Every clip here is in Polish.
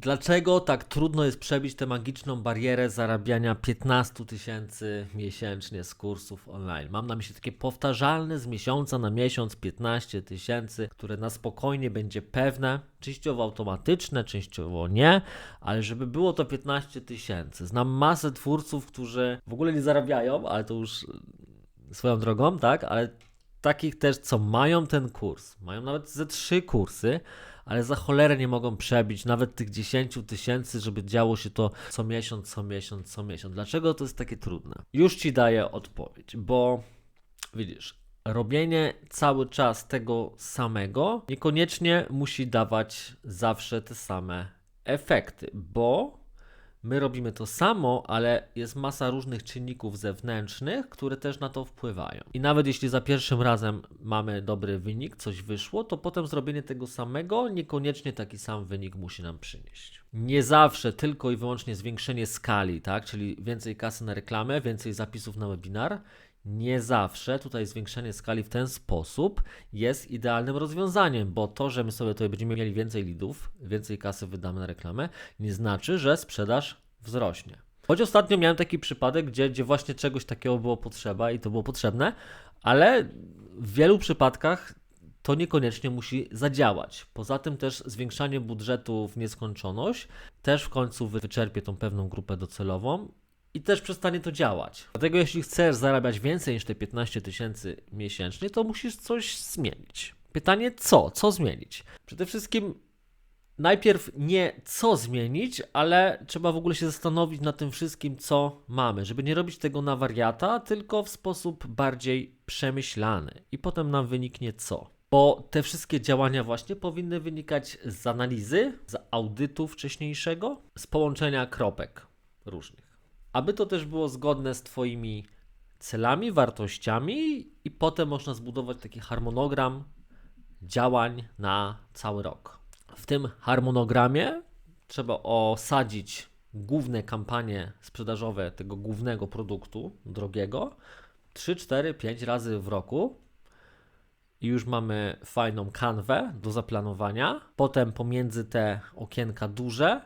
Dlaczego tak trudno jest przebić tę magiczną barierę zarabiania 15 tysięcy miesięcznie z kursów online? Mam na myśli takie powtarzalne z miesiąca na miesiąc 15 tysięcy, które na spokojnie będzie pewne, częściowo automatyczne, częściowo nie, ale żeby było to 15 tysięcy. Znam masę twórców, którzy w ogóle nie zarabiają, ale to już swoją drogą, tak? Ale takich też, co mają ten kurs, mają nawet ze trzy kursy, ale za cholerę nie mogą przebić nawet tych 10 tysięcy, żeby działo się to co miesiąc, co miesiąc, co miesiąc. Dlaczego to jest takie trudne? Już ci daję odpowiedź, bo widzisz, robienie cały czas tego samego niekoniecznie musi dawać zawsze te same efekty, bo My robimy to samo, ale jest masa różnych czynników zewnętrznych, które też na to wpływają. I nawet jeśli za pierwszym razem mamy dobry wynik, coś wyszło, to potem zrobienie tego samego niekoniecznie taki sam wynik musi nam przynieść. Nie zawsze tylko i wyłącznie zwiększenie skali, tak? Czyli więcej kasy na reklamę, więcej zapisów na webinar, nie zawsze tutaj zwiększenie skali w ten sposób jest idealnym rozwiązaniem, bo to, że my sobie tutaj będziemy mieli więcej lidów, więcej kasy wydamy na reklamę, nie znaczy, że sprzedaż wzrośnie. Choć ostatnio miałem taki przypadek, gdzie, gdzie właśnie czegoś takiego było potrzeba i to było potrzebne, ale w wielu przypadkach to niekoniecznie musi zadziałać. Poza tym też zwiększanie budżetu w nieskończoność też w końcu wyczerpie tą pewną grupę docelową i też przestanie to działać. Dlatego jeśli chcesz zarabiać więcej niż te 15 tysięcy miesięcznie, to musisz coś zmienić. Pytanie co? Co zmienić? Przede wszystkim najpierw nie co zmienić, ale trzeba w ogóle się zastanowić nad tym wszystkim, co mamy, żeby nie robić tego na wariata, tylko w sposób bardziej przemyślany. I potem nam wyniknie co. Bo te wszystkie działania właśnie powinny wynikać z analizy, z audytu wcześniejszego, z połączenia kropek różnych aby to też było zgodne z Twoimi celami, wartościami, i potem można zbudować taki harmonogram działań na cały rok. W tym harmonogramie trzeba osadzić główne kampanie sprzedażowe tego głównego produktu drogiego 3, 4, 5 razy w roku. I już mamy fajną kanwę do zaplanowania. Potem pomiędzy te okienka duże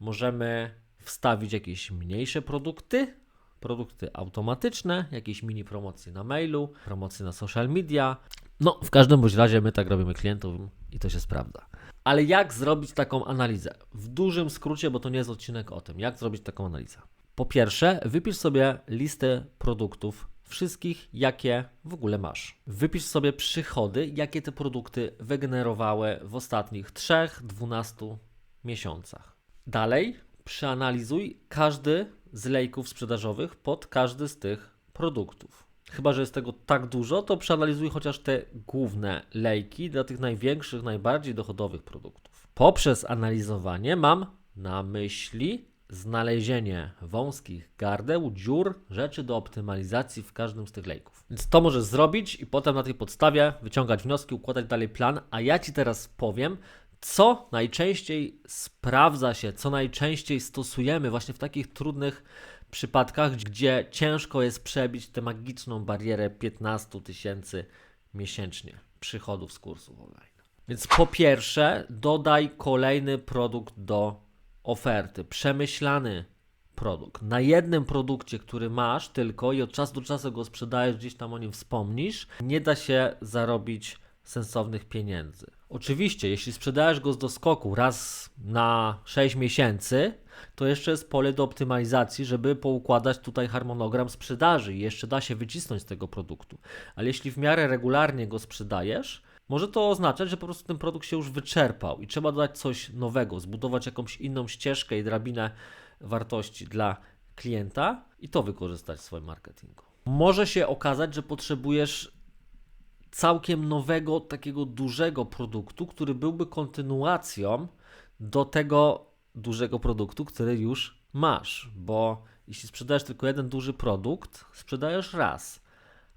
możemy wstawić jakieś mniejsze produkty, produkty automatyczne, jakieś mini promocje na mailu, promocje na social media. No, w każdym bądź razie my tak robimy klientom i to się sprawdza. Ale jak zrobić taką analizę? W dużym skrócie, bo to nie jest odcinek o tym, jak zrobić taką analizę. Po pierwsze, wypisz sobie listę produktów, wszystkich, jakie w ogóle masz. Wypisz sobie przychody, jakie te produkty wygenerowały w ostatnich 3-12 miesiącach. Dalej, przeanalizuj każdy z lejków sprzedażowych pod każdy z tych produktów. Chyba, że jest tego tak dużo, to przeanalizuj chociaż te główne lejki dla tych największych, najbardziej dochodowych produktów. Poprzez analizowanie mam na myśli znalezienie wąskich gardeł, dziur, rzeczy do optymalizacji w każdym z tych lejków. Więc to możesz zrobić i potem na tej podstawie wyciągać wnioski, układać dalej plan, a ja Ci teraz powiem, co najczęściej sprawdza się, co najczęściej stosujemy właśnie w takich trudnych przypadkach, gdzie ciężko jest przebić tę magiczną barierę 15 tysięcy miesięcznie przychodów z kursów online. Więc po pierwsze, dodaj kolejny produkt do oferty, przemyślany produkt. Na jednym produkcie, który masz tylko i od czasu do czasu go sprzedajesz, gdzieś tam o nim wspomnisz, nie da się zarobić sensownych pieniędzy. Oczywiście, jeśli sprzedajesz go z doskoku raz na 6 miesięcy, to jeszcze jest pole do optymalizacji, żeby poukładać tutaj harmonogram sprzedaży i jeszcze da się wycisnąć z tego produktu. Ale jeśli w miarę regularnie go sprzedajesz, może to oznaczać, że po prostu ten produkt się już wyczerpał i trzeba dodać coś nowego, zbudować jakąś inną ścieżkę i drabinę wartości dla klienta i to wykorzystać w swoim marketingu. Może się okazać, że potrzebujesz całkiem nowego, takiego dużego produktu, który byłby kontynuacją do tego dużego produktu, który już masz. Bo jeśli sprzedajesz tylko jeden duży produkt, sprzedajesz raz.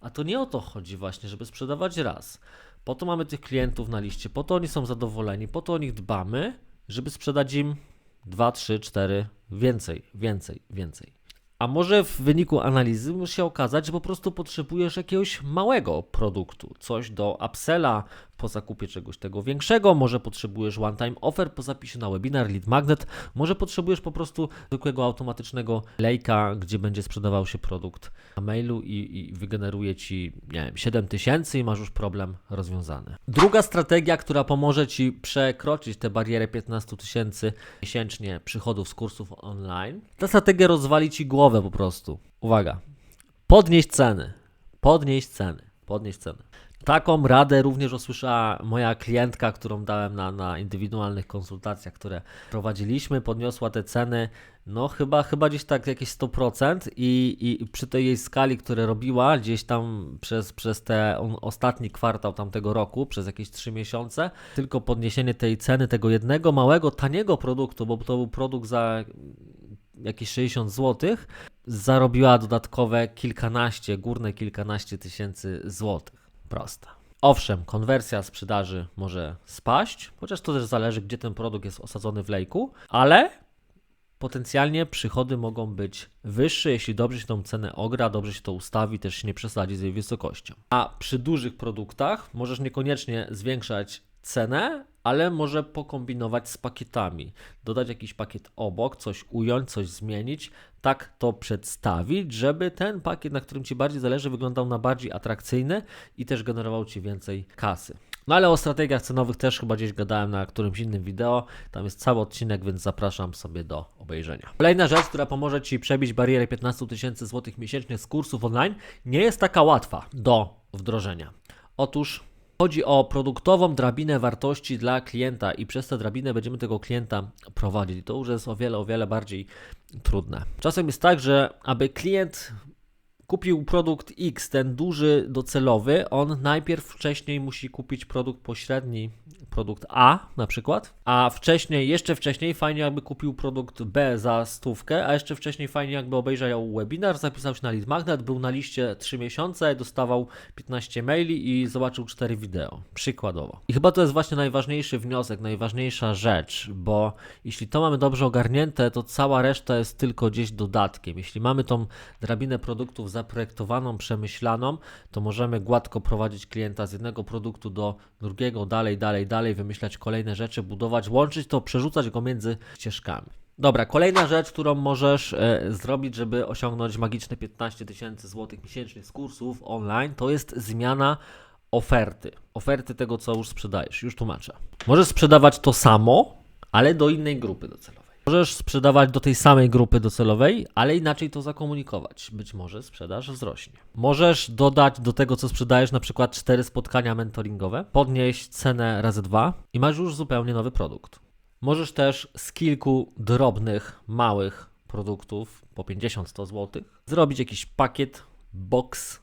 A to nie o to chodzi właśnie, żeby sprzedawać raz. Po to mamy tych klientów na liście, po to oni są zadowoleni, po to o nich dbamy, żeby sprzedać im 2, 3, 4, więcej, więcej, więcej. A może w wyniku analizy może się okazać, że po prostu potrzebujesz jakiegoś małego produktu, coś do upsella, po zakupie czegoś tego większego, może potrzebujesz one-time offer po zapisie na webinar, lead magnet, może potrzebujesz po prostu zwykłego automatycznego lejka, gdzie będzie sprzedawał się produkt na mailu i, i wygeneruje Ci, nie wiem, 7 tysięcy i masz już problem rozwiązany. Druga strategia, która pomoże Ci przekroczyć tę barierę 15 tysięcy miesięcznie przychodów z kursów online, ta strategia rozwali Ci głowę po prostu. Uwaga, podnieść ceny, podnieść ceny, podnieść ceny. Taką radę również usłyszała moja klientka, którą dałem na, na indywidualnych konsultacjach, które prowadziliśmy. Podniosła te ceny, no chyba, chyba gdzieś tak jakieś 100% i, i przy tej jej skali, które robiła gdzieś tam przez, przez ten ostatni kwartał tamtego roku, przez jakieś 3 miesiące, tylko podniesienie tej ceny tego jednego małego, taniego produktu, bo to był produkt za jakieś 60 zł, zarobiła dodatkowe kilkanaście, górne kilkanaście tysięcy złotych. Prosta. Owszem, konwersja sprzedaży może spaść, chociaż to też zależy, gdzie ten produkt jest osadzony w lejku, ale potencjalnie przychody mogą być wyższe, jeśli dobrze się tą cenę ogra, dobrze się to ustawi, też się nie przesadzi z jej wysokością. A przy dużych produktach możesz niekoniecznie zwiększać cenę, ale może pokombinować z pakietami. Dodać jakiś pakiet obok, coś ująć, coś zmienić, tak to przedstawić, żeby ten pakiet, na którym Ci bardziej zależy, wyglądał na bardziej atrakcyjny i też generował Ci więcej kasy. No ale o strategiach cenowych też chyba gdzieś gadałem na którymś innym wideo. Tam jest cały odcinek, więc zapraszam sobie do obejrzenia. Kolejna rzecz, która pomoże Ci przebić barierę 15 tysięcy złotych miesięcznie z kursów online, nie jest taka łatwa do wdrożenia. Otóż Chodzi o produktową drabinę wartości dla klienta i przez tę drabinę będziemy tego klienta prowadzić. To już jest o wiele, o wiele bardziej trudne. Czasem jest tak, że aby klient kupił produkt X, ten duży docelowy, on najpierw wcześniej musi kupić produkt pośredni, produkt A na przykład, a wcześniej, jeszcze wcześniej fajnie jakby kupił produkt B za stówkę, a jeszcze wcześniej fajnie jakby obejrzał webinar, zapisał się na lead magnet, był na liście 3 miesiące, dostawał 15 maili i zobaczył 4 wideo, przykładowo. I chyba to jest właśnie najważniejszy wniosek, najważniejsza rzecz, bo jeśli to mamy dobrze ogarnięte, to cała reszta jest tylko gdzieś dodatkiem. Jeśli mamy tą drabinę produktów zaprojektowaną, przemyślaną, to możemy gładko prowadzić klienta z jednego produktu do drugiego, dalej, dalej, dalej, wymyślać kolejne rzeczy, budować, łączyć to, przerzucać go między ścieżkami. Dobra, kolejna rzecz, którą możesz e, zrobić, żeby osiągnąć magiczne 15 tysięcy złotych miesięcznie z kursów online, to jest zmiana oferty. Oferty tego, co już sprzedajesz. Już tłumaczę. Możesz sprzedawać to samo, ale do innej grupy docelowej. Możesz sprzedawać do tej samej grupy docelowej, ale inaczej to zakomunikować. Być może sprzedaż wzrośnie. Możesz dodać do tego, co sprzedajesz, na przykład cztery spotkania mentoringowe, podnieść cenę razy dwa i masz już zupełnie nowy produkt. Możesz też z kilku drobnych, małych produktów po 50-100 zł zrobić jakiś pakiet, box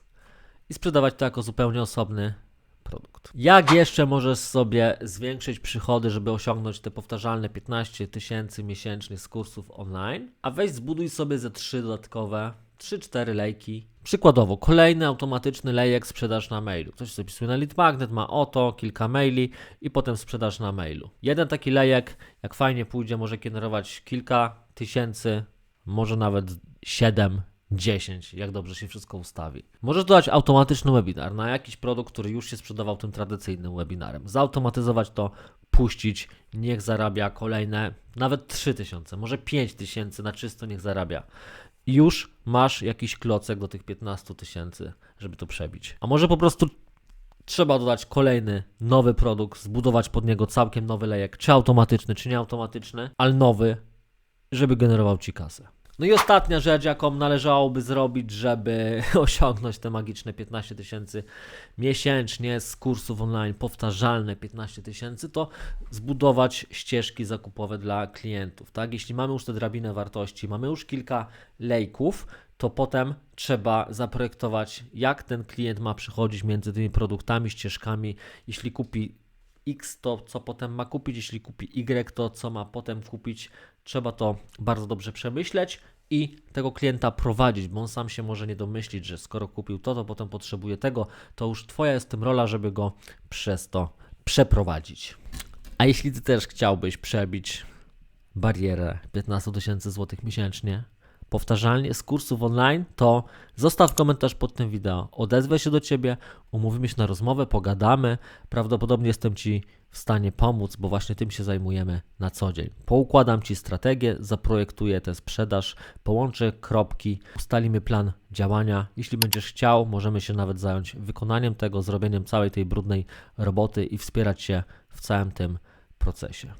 i sprzedawać to jako zupełnie osobny produkt. Jak jeszcze możesz sobie zwiększyć przychody, żeby osiągnąć te powtarzalne 15 tysięcy miesięcznie z kursów online? A weź zbuduj sobie ze trzy dodatkowe 3-4 lejki. Przykładowo, kolejny automatyczny lejek sprzedaż na mailu. Ktoś sobie pisuje na lead magnet, ma oto, kilka maili i potem sprzedaż na mailu. Jeden taki lejek, jak fajnie pójdzie, może generować kilka tysięcy, może nawet 7 10, jak dobrze się wszystko ustawi. Możesz dodać automatyczny webinar na jakiś produkt, który już się sprzedawał tym tradycyjnym webinarem. Zautomatyzować to, puścić, niech zarabia kolejne nawet 3000, może 5000 na czysto niech zarabia. Już masz jakiś klocek do tych 15 tysięcy, żeby to przebić. A może po prostu trzeba dodać kolejny nowy produkt, zbudować pod niego całkiem nowy lejek, czy automatyczny, czy nieautomatyczny, ale nowy, żeby generował ci kasę. No i ostatnia rzecz, jaką należałoby zrobić, żeby osiągnąć te magiczne 15 tysięcy miesięcznie z kursów online, powtarzalne 15 tysięcy, to zbudować ścieżki zakupowe dla klientów. Tak? Jeśli mamy już tę drabinę wartości, mamy już kilka lejków, to potem trzeba zaprojektować, jak ten klient ma przychodzić między tymi produktami, ścieżkami. Jeśli kupi X, to co potem ma kupić, jeśli kupi Y, to co ma potem kupić. Trzeba to bardzo dobrze przemyśleć i tego klienta prowadzić, bo on sam się może nie domyślić, że skoro kupił to, to potem potrzebuje tego, to już Twoja jest tym rola, żeby go przez to przeprowadzić. A jeśli Ty też chciałbyś przebić barierę 15 tysięcy złotych miesięcznie, powtarzalnie z kursów online, to zostaw komentarz pod tym wideo. Odezwę się do Ciebie, umówimy się na rozmowę, pogadamy. Prawdopodobnie jestem Ci w stanie pomóc, bo właśnie tym się zajmujemy na co dzień. Poukładam Ci strategię, zaprojektuję tę sprzedaż, połączę kropki, ustalimy plan działania. Jeśli będziesz chciał, możemy się nawet zająć wykonaniem tego, zrobieniem całej tej brudnej roboty i wspierać się w całym tym procesie.